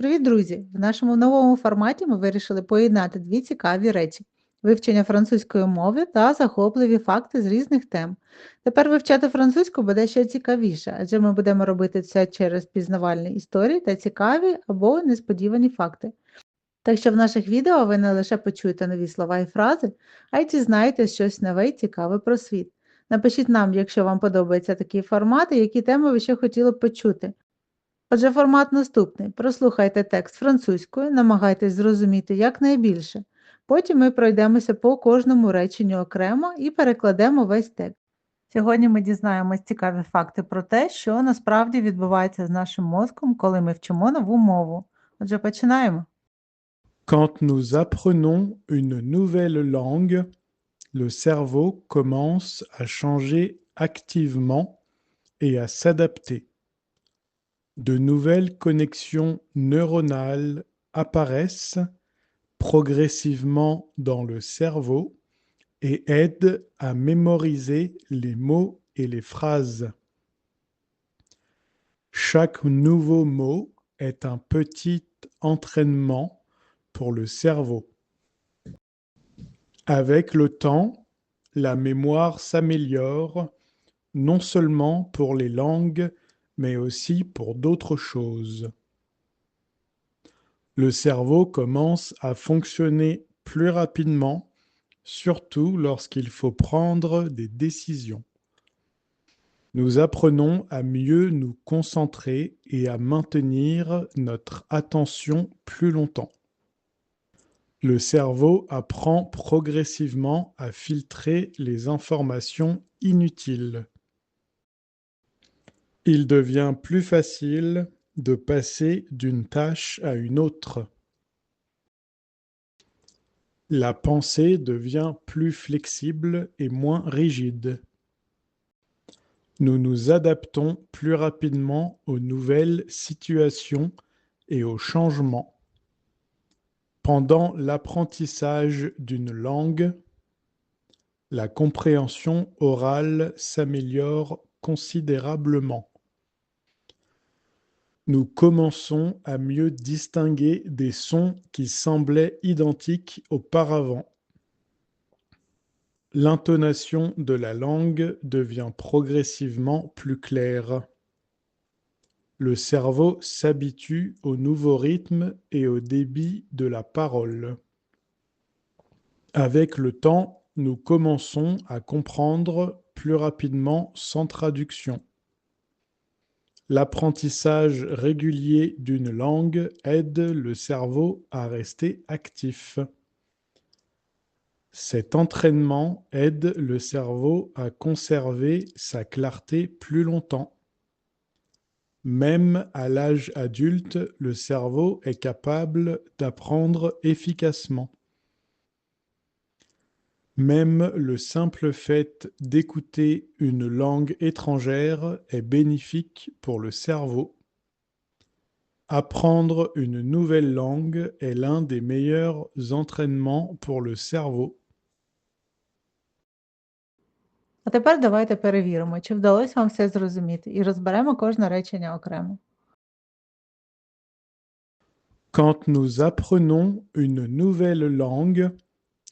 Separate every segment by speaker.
Speaker 1: Привіт, друзі! В нашому новому форматі ми вирішили поєднати дві цікаві речі: вивчення французької мови та захопливі факти з різних тем. Тепер вивчати французьку буде ще цікавіше, адже ми будемо робити це через пізнавальні історії та цікаві або несподівані факти. Так що в наших відео ви не лише почуєте нові слова і фрази, а й дізнаєтесь щось нове і цікаве про світ. Напишіть нам, якщо вам подобаються такі формати, які теми ви ще хотіли б почути. Отже, формат наступний. Прослухайте текст французькою, намагайтесь зрозуміти якнайбільше. Потім ми пройдемося по кожному реченню окремо і перекладемо весь текст. Сьогодні ми дізнаємось цікаві факти про те, що насправді відбувається з нашим мозком, коли ми вчимо нову мову. Отже, починаємо.
Speaker 2: Quand nous apprenons une nouvelle langue, le cerveau commence à changer activement et à s'adapter. De nouvelles connexions neuronales apparaissent progressivement dans le cerveau et aident à mémoriser les mots et les phrases. Chaque nouveau mot est un petit entraînement pour le cerveau. Avec le temps, la mémoire s'améliore non seulement pour les langues, mais aussi pour d'autres choses. Le cerveau commence à fonctionner plus rapidement, surtout lorsqu'il faut prendre des décisions. Nous apprenons à mieux nous concentrer et à maintenir notre attention plus longtemps. Le cerveau apprend progressivement à filtrer les informations inutiles. Il devient plus facile de passer d'une tâche à une autre. La pensée devient plus flexible et moins rigide. Nous nous adaptons plus rapidement aux nouvelles situations et aux changements. Pendant l'apprentissage d'une langue, la compréhension orale s'améliore considérablement. Nous commençons à mieux distinguer des sons qui semblaient identiques auparavant. L'intonation de la langue devient progressivement plus claire. Le cerveau s'habitue au nouveau rythme et au débit de la parole. Avec le temps, nous commençons à comprendre plus rapidement sans traduction. L'apprentissage régulier d'une langue aide le cerveau à rester actif. Cet entraînement aide le cerveau à conserver sa clarté plus longtemps. Même à l'âge adulte, le cerveau est capable d'apprendre efficacement. Même le simple fait d'écouter une langue étrangère est bénéfique pour le cerveau. Apprendre une nouvelle langue est l'un des meilleurs entraînements pour le cerveau.
Speaker 1: А тепер давайте перевіримо, чи вдалося вам все зрозуміти, і розберемо кожне речення окремо.
Speaker 2: Quand nous apprenons une nouvelle langue,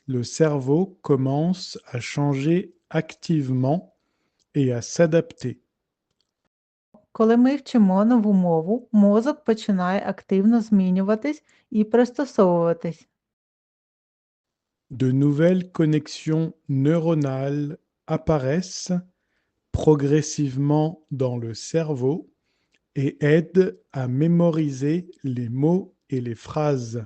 Speaker 2: le cerveau commence à changer activement et à s'adapter.
Speaker 1: Коли ми вчимо нову мову, мозок починає активно змінюватись і пристосовуватись.
Speaker 2: De nouvelles connexions neuronales apparaissent progressivement dans le cerveau et aident à mémoriser les mots et les phrases.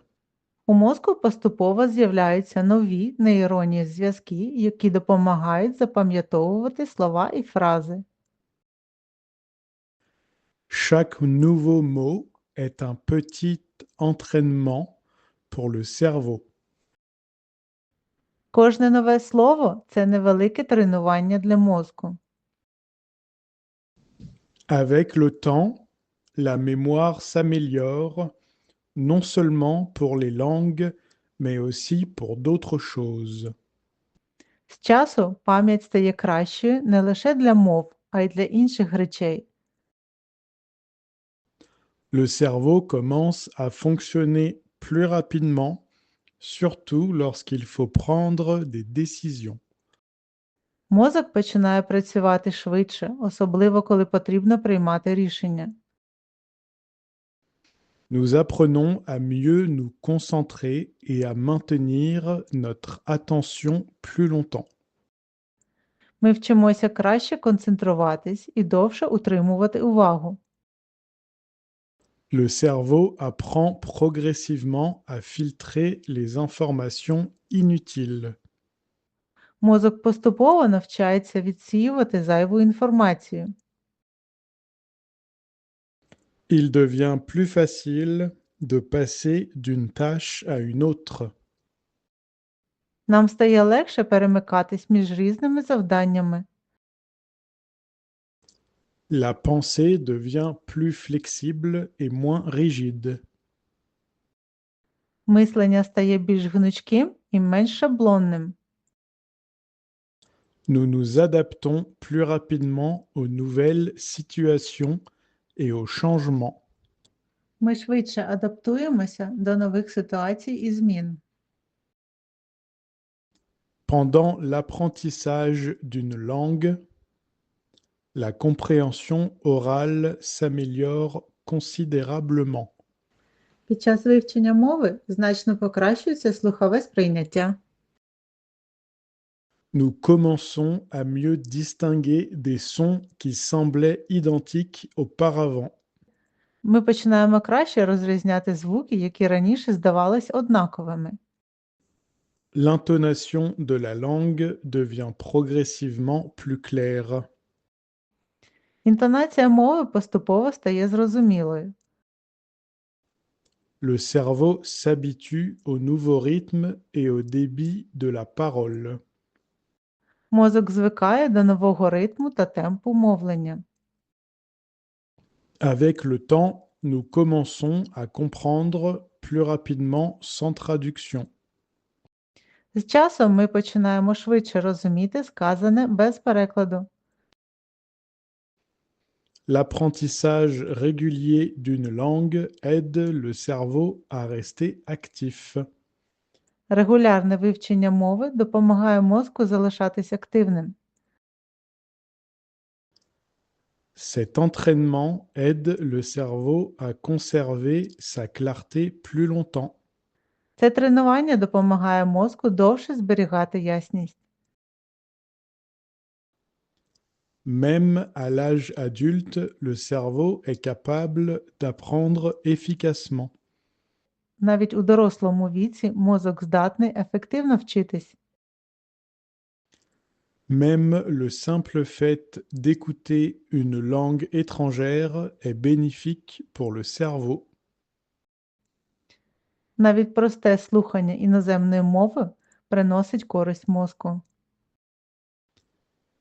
Speaker 1: У мозку поступово з'являються нові нейронні зв'язки, які допомагають запам'ятовувати слова і фрази.
Speaker 2: Chaque nouveau mot est un petit entraînement pour le cerveau.
Speaker 1: Кожне нове слово це невелике тренування для мозку.
Speaker 2: Avec le temps, la mémoire s'améliore non seulement pour les langues, mais aussi pour d'autres choses.
Speaker 1: З часу пам'ять стає кращою не лише для мов, а й для інших речей.
Speaker 2: Le cerveau commence à fonctionner plus rapidement, surtout lorsqu'il faut prendre des décisions.
Speaker 1: Мозок починає працювати швидше, особливо коли потрібно приймати рішення.
Speaker 2: Nous apprenons à mieux nous concentrer et à maintenir notre attention plus longtemps.
Speaker 1: Ми вчимося краще концентруватись і довше утримувати увагу.
Speaker 2: Le cerveau apprend progressivement à filtrer les informations inutiles.
Speaker 1: Мозок поступово навчається відсіювати зайву інформацію.
Speaker 2: Il devient plus facile de passer d'une tâche à une autre.
Speaker 1: Нам стає легше перемикатись між різними завданнями.
Speaker 2: La pensée devient plus flexible et moins rigide.
Speaker 1: Мислення стає більш гнучким і менш шаблонним.
Speaker 2: Nous nous adaptons plus rapidement aux nouvelles situations et aux changements.
Speaker 1: Ми швидше адаптуємося до нових ситуацій і змін.
Speaker 2: Pendant l'apprentissage d'une langue, la compréhension orale s'améliore considérablement.
Speaker 1: Під час вивчення мови значно покращується слухове сприйняття.
Speaker 2: Nous commençons à mieux distinguer des sons qui semblaient identiques auparavant.
Speaker 1: Ми починаємо краще розрізняти звуки, які раніше здавались однаковими.
Speaker 2: L'intonation de la langue devient progressivement plus claire.
Speaker 1: Інтонація мови поступово стає зрозумілою.
Speaker 2: Le cerveau s'habitue au nouveau rythme et au débit de la parole.
Speaker 1: Мозок звикає до нового ритму та темпу мовлення.
Speaker 2: Avec le temps, nous commençons à comprendre plus rapidement sans traduction.
Speaker 1: З часом ми починаємо швидше розуміти сказане без перекладу.
Speaker 2: L'apprentissage régulier d'une langue aide le cerveau à rester actif.
Speaker 1: Регулярне вивчення мови допомагає мозку залишатись активним.
Speaker 2: Cet entraînement aide le cerveau à conserver sa clarté plus longtemps.
Speaker 1: Це тренування допомагає мозку довше зберігати ясність.
Speaker 2: Même à l'âge adulte, le cerveau est capable d'apprendre efficacement.
Speaker 1: Навіть у дорослому віці мозок здатний ефективно вчитись.
Speaker 2: Même le simple fait d'écouter une langue étrangère est bénéfique pour le cerveau.
Speaker 1: Навіть просте слухання іноземної мови приносить користь мозку.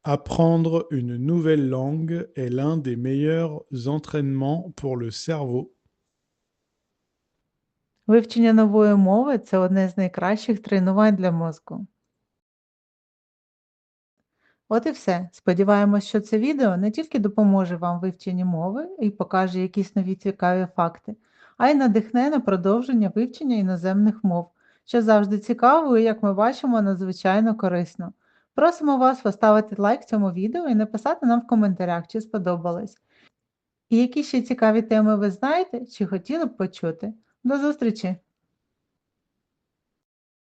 Speaker 2: Apprendre une nouvelle langue est l'un des meilleurs entraînements pour le cerveau.
Speaker 1: Вивчення нової мови це одне з найкращих тренувань для мозку. От і все. Сподіваємось, що це відео не тільки допоможе вам вивченні мови і покаже якісь нові цікаві факти, а й надихне на продовження вивчення іноземних мов, що завжди цікаво і, як ми бачимо, надзвичайно корисно. Просимо вас поставити лайк цьому відео і написати нам в коментарях, чи сподобалось. І які ще цікаві теми ви знаєте, чи хотіли б почути. До зустрічі!